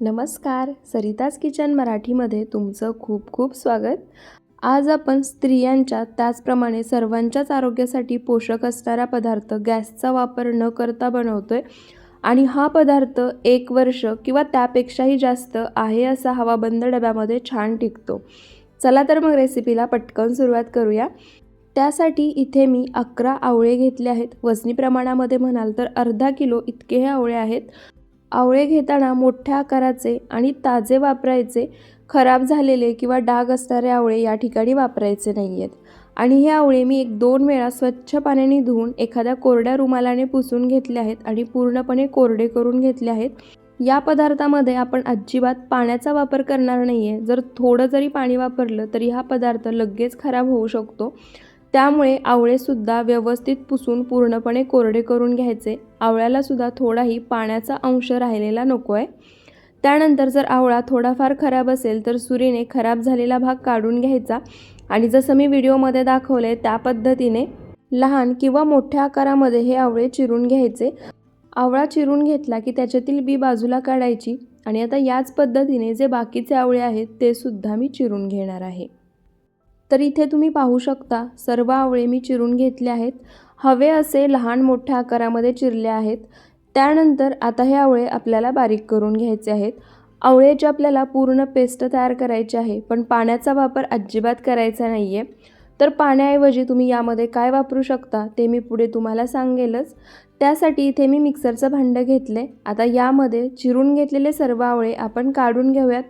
नमस्कार सरिताज किचन मराठीमध्ये तुमचं खूप खूप स्वागत. आज आपण स्त्रियांच्या त्याचप्रमाणे सर्वांच्याच आरोग्यासाठी पोषक असणारा पदार्थ गॅसचा वापर न करता बनवतो आहे आणि हा पदार्थ एक वर्ष किंवा त्यापेक्षाही जास्त आहे असा हवाबंद डब्यामध्ये छान टिकतो. चला तर मग रेसिपीला पटकन सुरुवात करूया. त्यासाठी इथे मी अकरा आवळे घेतले आहेत. वजनी प्रमाणामध्ये म्हणाल तर अर्धा किलो इतके हे आवळे आहेत. आवळे घेताना मोठ्या आकाराचे आणि ताजे वापरायचे खराब झालेले किंवा डाग असणारे आवळे या ठिकाणी वापरायचे नाही आहेत आणि हे आवळे मी एक दोन वेळा स्वच्छ पाण्याने धुवून एखाद्या कोरड्या रुमालाने पुसून घेतले आहेत आणि पूर्णपणे कोरडे करून घेतले आहेत. या पदार्थामध्ये आपण अजिबात पाण्याचा वापर करणार नाही आहे जर थोडं जरी पाणी वापरलं तरी हा पदार्थ लगेच खराब होऊ शकतो. त्यामुळे आवळेसुद्धा व्यवस्थित पुसून पूर्णपणे कोरडे करून घ्यायचे. आवळ्यालासुद्धा थोडाही पाण्याचा अंश राहिलेला नको आहे त्यानंतर जर आवळा थोडाफार खराब असेल तर सुरीने खराब झालेला भाग काढून घ्यायचा. आणि जसं मी व्हिडिओमध्ये दाखवले त्या पद्धतीने लहान किंवा मोठ्या आकारामध्ये हे आवळे चिरून घ्यायचे. आवळा चिरून घेतला की त्याच्यातील बी बाजूला काढायची. आणि आता याच पद्धतीने जे बाकीचे आवळे आहेत ते सुद्धा मी चिरून घेणार आहे. तर इथे तुम्ही पाहू शकता सर्व आवळे मी चिरून घेतले आहेत. हवे असे लहान मोठ्या आकारामध्ये चिरले आहेत. त्यानंतर आता हे आवळे आपल्याला बारीक करून घ्यायचे आहेत. आवळ्याची आपल्याला पूर्ण पेस्ट तयार करायची आहे पण पाण्याचा वापर अजिबात करायचा नाही आहे तर पाण्याऐवजी तुम्ही यामध्ये काय वापरू शकता ते मी पुढे तुम्हाला सांगेलच. त्यासाठी इथे मी मिक्सरचं भांडं घेतले. आता यामध्ये चिरून घेतलेले सर्व आवळे आपण काढून घेऊयात.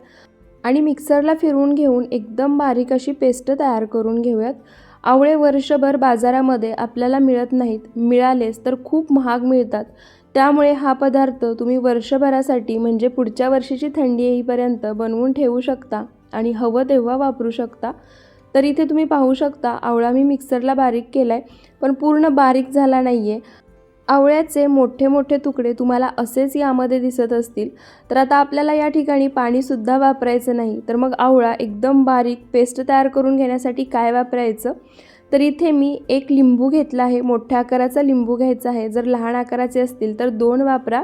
आणि मिक्सरला फिरवून घेऊन एकदम बारीक अशी पेस्ट तयार करून घेऊयात. आवळे वर्षभर बाजारामध्ये आपल्याला मिळत नाहीत मिळालेच तर खूप महाग मिळतात. त्यामुळे हा पदार्थ तुम्ही वर्षभरासाठी म्हणजे पुढच्या वर्षीची थंडी येईपर्यंत बनवून ठेवू शकता आणि हवं तेव्हा वापरू शकता. तर इथे तुम्ही पाहू शकता आवळा मी मिक्सरला बारीक केला आहे पण पूर्ण बारीक झाला नाही आहे आवळ्याचे मोठे मोठे तुकडे तुम्हाला असेच यामध्ये दिसत असतील. तर आता आपल्याला या ठिकाणी पाणीसुद्धा वापरायचं नाही. तर मग आवळा एकदम बारीक पेस्ट तयार करून घेण्यासाठी काय वापरायचं? तर इथे मी एक लिंबू घेतला आहे. मोठ्या आकाराचा लिंबू घ्यायचा आहे. जर लहान आकाराचे असतील तर दोन वापरा.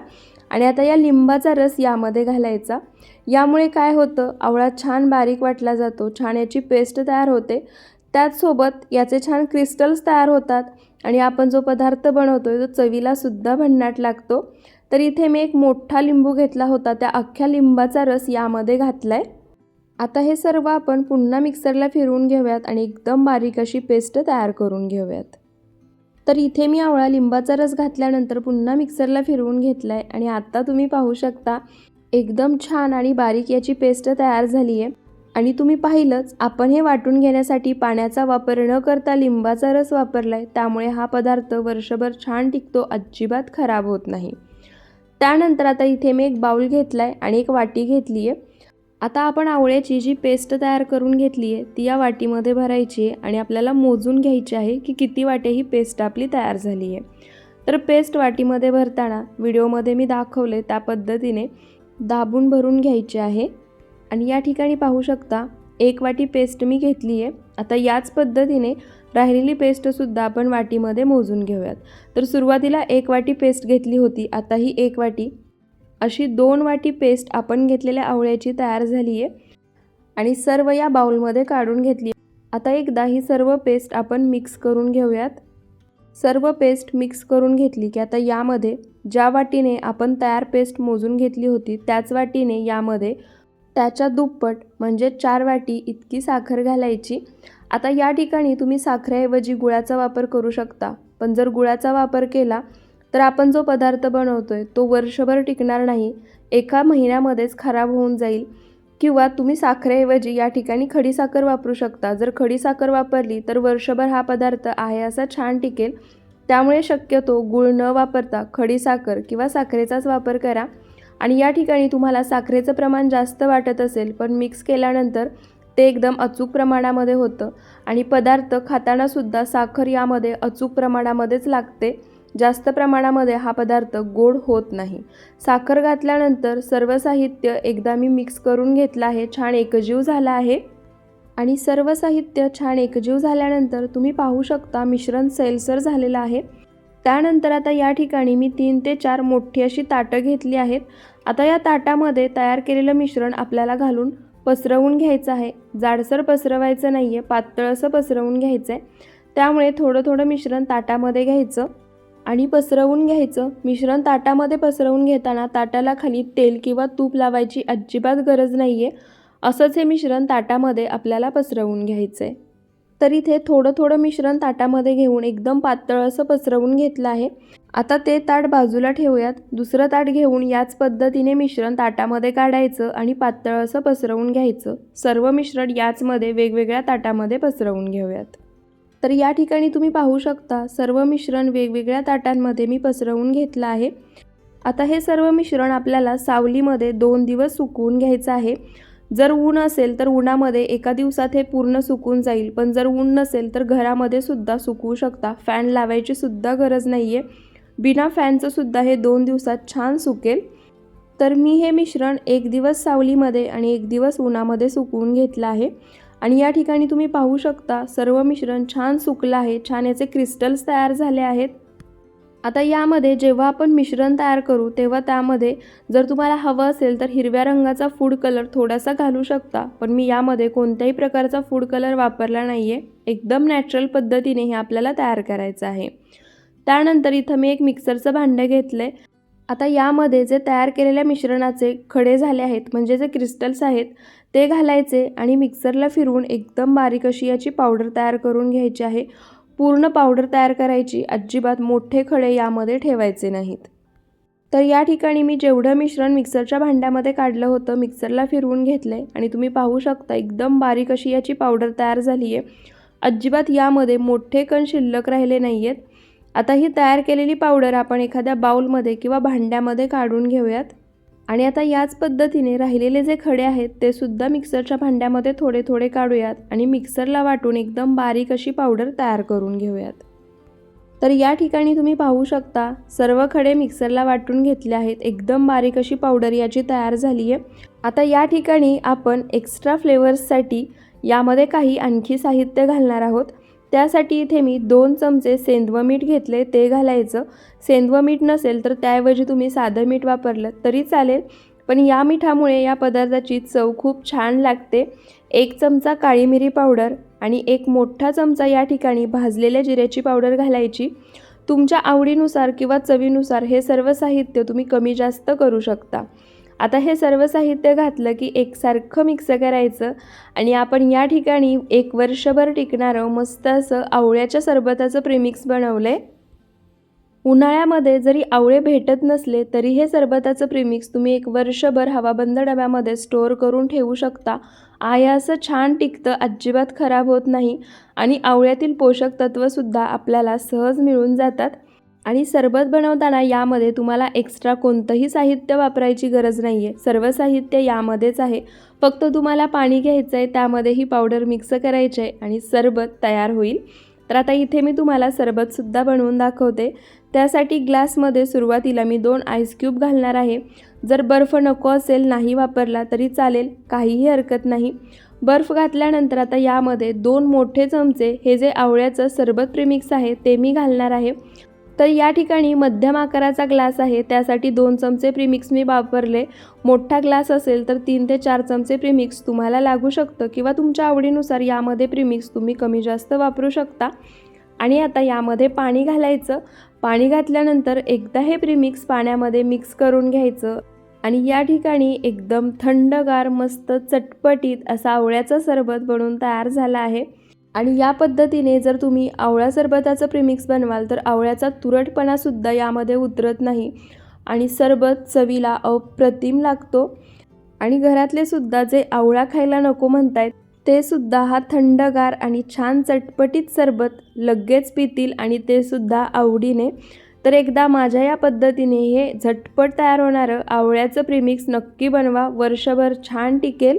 आणि आता या लिंबाचा रस यामध्ये घालायचा. यामुळे काय होतं? आवळा छान बारीक वाटला जातो. छान याची पेस्ट तयार होते. त्याचसोबत याचे छान क्रिस्टल्स तयार होतात. आणि आपण जो पदार्थ बनवतो आहे तो चवीलासुद्धा भन्नाट लागतो. तर इथे मी एक मोठा लिंबू घेतला होता त्या अख्ख्या लिंबाचा रस यामध्ये घातला आहे आता हे सर्व आपण पुन्हा मिक्सरला फिरवून घेऊयात आणि एकदम बारीक अशी पेस्ट तयार करून घेऊयात. तर इथे मी आवळा लिंबाचा रस घातल्यानंतर पुन्हा मिक्सरला फिरवून घेतला आहे आणि आत्ता तुम्ही पाहू शकता एकदम छान आणि बारीक याची पेस्ट तयार झाली आहे आणि तुम्ही पाहिलंच आपण हे वाटून घेण्यासाठी पाण्याचा वापर न करता लिंबाचा रस वापरला आहे त्यामुळे हा पदार्थ वर्षभर छान टिकतो अजिबात खराब होत नाही. त्यानंतर आता इथे मी एक बाऊल घेतला आहे आणि एक वाटी घेतली आहे आता आपण आवळ्याची जी पेस्ट तयार करून घेतली आहे ती या वाटीमध्ये भरायची आहे आणि आपल्याला मोजून घ्यायची आहे की किती वाटे ही पेस्ट आपली तयार झाली आहे तर पेस्ट वाटीमध्ये भरताना व्हिडिओमध्ये मी दाखवले त्या पद्धतीने दाबून भरून घ्यायचे आहे. आणि या ठिकाणी पाहू शकता एक वाटी पेस्ट मी घेतली आहे. आता याच पद्धतीने राहिलेली पेस्टसुद्धा आपण वाटीमध्ये मोजून घेऊयात. तर सुरुवातीला एक वाटी पेस्ट घेतली होती आता ही एक वाटी. अशी दोन वाटी पेस्ट आपण घेतलेल्या आवळ्याची तयार झाली आहे. आणि सर्व या बाउलमध्ये काढून घेतली आता एकदा ही सर्व पेस्ट आपण मिक्स करून घेऊयात. सर्व पेस्ट मिक्स करून घेतली की आता यामध्ये ज्या वाटीने आपण तयार पेस्ट मोजून घेतली होती त्याच वाटीने यामध्ये त्याच्या दुप्पट म्हणजे चार वाटी इतकी साखर घालायची. आता या ठिकाणी तुम्ही साखरेऐवजी गुळाचा वापर करू शकता. पण जर गुळाचा वापर केला तर आपण जो पदार्थ बनवतो आहे तो वर्षभर टिकणार नाही. एका महिन्यामध्येच खराब होऊन जाईल. किंवा तुम्ही साखरेऐवजी या ठिकाणी खडीसाखर वापरू शकता. जर खडीसाखर वापरली तर वर्षभर हा पदार्थ आहे असा छान टिकेल. त्यामुळे शक्यतो गुळ न वापरता खडीसाखर किंवा साखरेचाच वापर करा. आणि या ठिकाणी तुम्हाला साखरेचं प्रमाण जास्त वाटत असेल पण मिक्स केल्यानंतर ते एकदम अचूक प्रमाणामध्ये होतं. आणि पदार्थ खातानासुद्धा साखर यामध्ये अचूक प्रमाणामध्येच लागते. जास्त प्रमाणामध्ये हा पदार्थ गोड होत नाही. साखर घातल्यानंतर सर्व साहित्य एकदा मी मिक्स करून घेतलं आहे छान एकजीव झाला आहे. आणि सर्व साहित्य छान एकजीव झाल्यानंतर तुम्ही पाहू शकता मिश्रण सैलसर झालेलं आहे. त्यानंतर आता या ठिकाणी मी तीन ते चार मोठी अशी ताटं घेतली आहेत. आता या ताटामध्ये तयार केलेलं मिश्रण आपल्याला घालून पसरवून घ्यायचं आहे. जाडसर पसरवायचं नाही आहे पातळ असं पसरवून घ्यायचं आहे त्यामुळे थोडं थोडं मिश्रण ताटामध्ये घ्यायचं आणि पसरवून घ्यायचं. मिश्रण ताटामध्ये पसरवून घेताना ताटाला खाली तेल किंवा तूप लावायची अजिबात गरज नाही आहे असंच हे मिश्रण ताटामध्ये आपल्याला पसरवून घ्यायचं आहे तर इथे थोडं थोडं मिश्रण ताटामध्ये घेऊन एकदम पातळ असं पसरवून घेतलं आहे. आता ते ताट बाजूला ठेवूयात. दुसरं ताट घेऊन याच पद्धतीने मिश्रण ताटामध्ये काढायचं आणि पातळ असं पसरवून घ्यायचं. सर्व मिश्रण याचमध्ये वेगवेगळ्या ताटामध्ये पसरवून घेऊयात. तर या ठिकाणी तुम्ही पाहू शकता सर्व मिश्रण वेगवेगळ्या ताटांमध्ये मी पसरवून घेतलं आहे. आता हे सर्व मिश्रण आपल्याला सावलीमध्ये दोन दिवस सुकवून घ्यायचं आहे. जर ऊन असेल तर उन्हामध्ये एका दिवसात हे पूर्ण सुकून जाईल. पण जर ऊन नसेल तर घरामध्ये सुद्धा सुकवू शकता. फॅन लावायची सुद्धा गरज नाही आहे बिना फॅनचं सुद्धा हे दोन दिवसात छान सुकेल. तर मी हे मिश्रण एक दिवस सावलीमध्ये आणि एक दिवस उन्हामध्ये सुकवून घेतलं आहे. आणि या ठिकाणी तुम्ही पाहू शकता सर्व मिश्रण छान सुकलं आहे. छान याचे क्रिस्टल्स तयार झाले आहेत. आता यामध्ये जेव्हा आपण मिश्रण तयार करू तेव्हा त्यामध्ये जर तुम्हाला हवं असेल तर हिरव्या रंगाचा फूड कलर थोडासा घालू शकता. पण मी यामध्ये कोणत्याही प्रकारचा फूड कलर वापरला नाही आहे एकदम नॅचरल पद्धतीने हे आपल्याला तयार करायचं आहे. त्यानंतर इथं मी एक मिक्सरचं भांडं घेतलं आहे आता यामध्ये जे तयार केलेल्या मिश्रणाचे खडे झाले आहेत म्हणजे जे क्रिस्टल्स आहेत ते घालायचे आणि मिक्सरला फिरवून एकदम बारीक अशी याची पावडर तयार करून घ्यायची आहे. पूर्ण पावडर तयार करायची अजिबात मोठे खडे यामध्ये ठेवायचे नाहीत. तर या ठिकाणी मी जेवढं मिश्रण मिक्सरच्या भांड्यामध्ये काढलं होतं मिक्सरला फिरवून घेतलं आहे आणि तुम्ही पाहू शकता एकदम बारीक अशी याची पावडर तयार झाली आहे अजिबात यामध्ये मोठे कण शिल्लक राहिले नाही आहेत आता ही तयार केलेली पावडर आपण एखाद्या बाऊलमध्ये किंवा भांड्यामध्ये काढून घेऊयात. आणि आता याच पद्धतीने राहिलेले जे खडे आहेत ते सुद्धा मिक्सरच्या भांड्यामध्ये थोडे थोडे काढूयात आणि मिक्सरला वाटून एकदम बारीक अशी पावडर तयार करून घेऊयात. तर या ठिकाणी तुम्ही पाहू शकता सर्व खडे मिक्सरला वाटून घेतले आहेत. एकदम बारीक अशी पावडर याची तयार झाली आहे आता या ठिकाणी आपण एक्स्ट्रा फ्लेवर्ससाठी यामध्ये काही आणखी साहित्य घालणार आहोत. त्यासाठी इथे मी दोन चमचे सेंदव मीठ घेतले ते घालायचं. सेंदव मीठ नसेल तर त्याऐवजी तुम्ही साधं मीठ वापरलं तरी चालेल. पण या मिठामुळे या पदार्थाची चव खूप छान लागते. एक चमचा काळी मिरी पावडर आणि एक मोठा चमचा या ठिकाणी भाजलेल्या जिऱ्याची पावडर घालायची. तुमच्या आवडीनुसार किंवा चवीनुसार हे सर्व साहित्य तुम्ही कमी जास्त करू शकता. आता हे सर्व साहित्य घातलं की एकसारखं मिक्स करायचं आणि आपण या ठिकाणी एक वर्षभर टिकणारं मस्त असं आवळ्याच्या सरबताचं प्रेमिक्स बनवलं आहे उन्हाळ्यामध्ये जरी आवळे भेटत नसले तरी हे सरबताचं प्रेमिक्स तुम्ही एक वर्षभर हवाबंद डब्यामध्ये स्टोअर करून ठेवू शकता. आयासं असं छान टिकतं अजिबात खराब होत नाही आणि आवळ्यातील पोषक तत्त्वसुद्धा आपल्याला सहज मिळून जातात. आणि सरबत बनवताना यामध्ये तुम्हाला एक्स्ट्रा कोणतंही साहित्य वापरायची गरज नाही आहे सर्व साहित्य यामध्येच आहे. फक्त तुम्हाला पाणी घ्यायचं आहे त्यामध्ये ही पावडर मिक्स करायची आहे आणि सरबत तयार होईल. तर आता इथे मी तुम्हाला सरबतसुद्धा बनवून दाखवते. त्यासाठी ग्लासमध्ये सुरुवातीला मी दोन आईस क्यूब घालणार आहे. जर बर्फ नको असेल नाही वापरला तरी चालेल काहीही हरकत नाही. बर्फ घातल्यानंतर आता यामध्ये दोन मोठे चमचे हे जे आवळ्याचं सरबत प्रेमिक्स आहे ते मी घालणार आहे. तर या ठिकाणी मध्यम आकाराचा ग्लास आहे. त्यासाठी दोन चमचे प्रीमिक्स मी वापरले. मोठा ग्लास असेल तर तीन ते चार चमचे प्रीमिक्स तुम्हाला लागू शकतं किंवा तुमच्या आवडीनुसार यामध्ये प्रीमिक्स तुम्ही कमी जास्त वापरू शकता. आणि आता यामध्ये पाणी घालायचं. पाणी घातल्यानंतर एकदा हे प्रीमिक्स पाण्यामध्ये मिक्स करून घ्यायचं. आणि या ठिकाणी एकदम थंडगार मस्त चटपटीत असा आवळ्याचा सरबत बनवून तयार झाला आहे. आणि या पद्धतीने जर तुम्ही आवळा सरबताचं प्रिमिक्स बनवाल तर आवळ्याचा तुरटपणासुद्धा यामध्ये उतरत नाही. आणि सरबत चवीला अप्रतिम लागतो. आणि घरातले सुद्धा जे आवळा खायला नको म्हणतायत ते सुद्धा हा थंडगार आणि छान चटपटीत सरबत लगेच पितील आणि ते सुद्धा आवडीने. तर एकदा माझ्या या पद्धतीने हे झटपट तयार होणारं आवळ्याचं प्रिमिक्स नक्की बनवा. वर्षभर छान टिकेल.